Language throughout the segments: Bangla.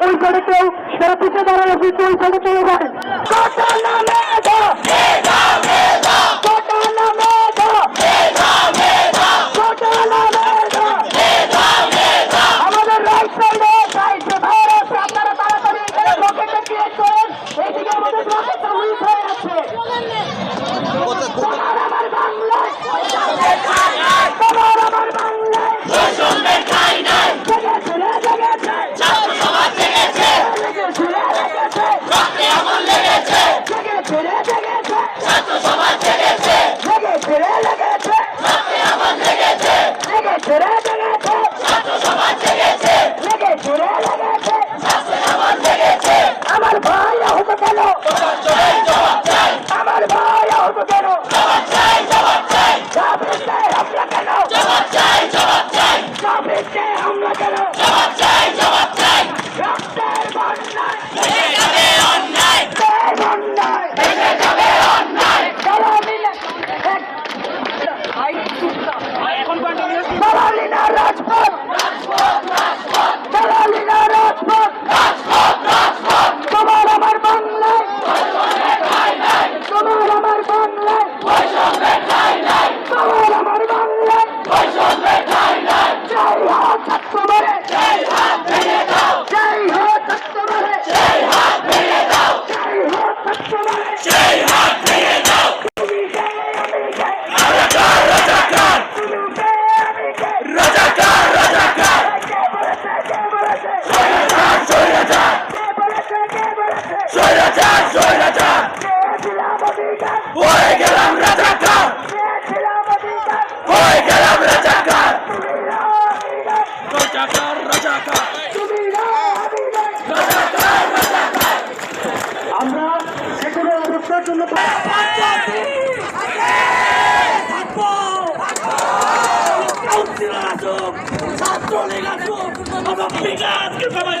ওই ঘরে কেউ সেরা পিছিয়ে দাঁড়ানো ওই ঘরে চলে যায় Chorata চলে গেছো। আমার পিতা আজকে সবাই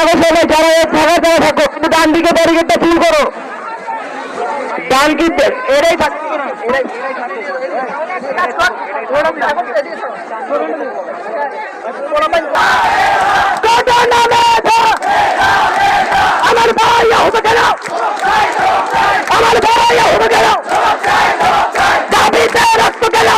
থাকো সবাই যারা থাকা যারা থাকো। তুমি ডান দিকে ব্যারিকেডটা ফিল করো। ডান কি, এরাই আমার ভাই হবে কেন? আমার ভাই হবে কেন? দাবিতে রক্ত কেন?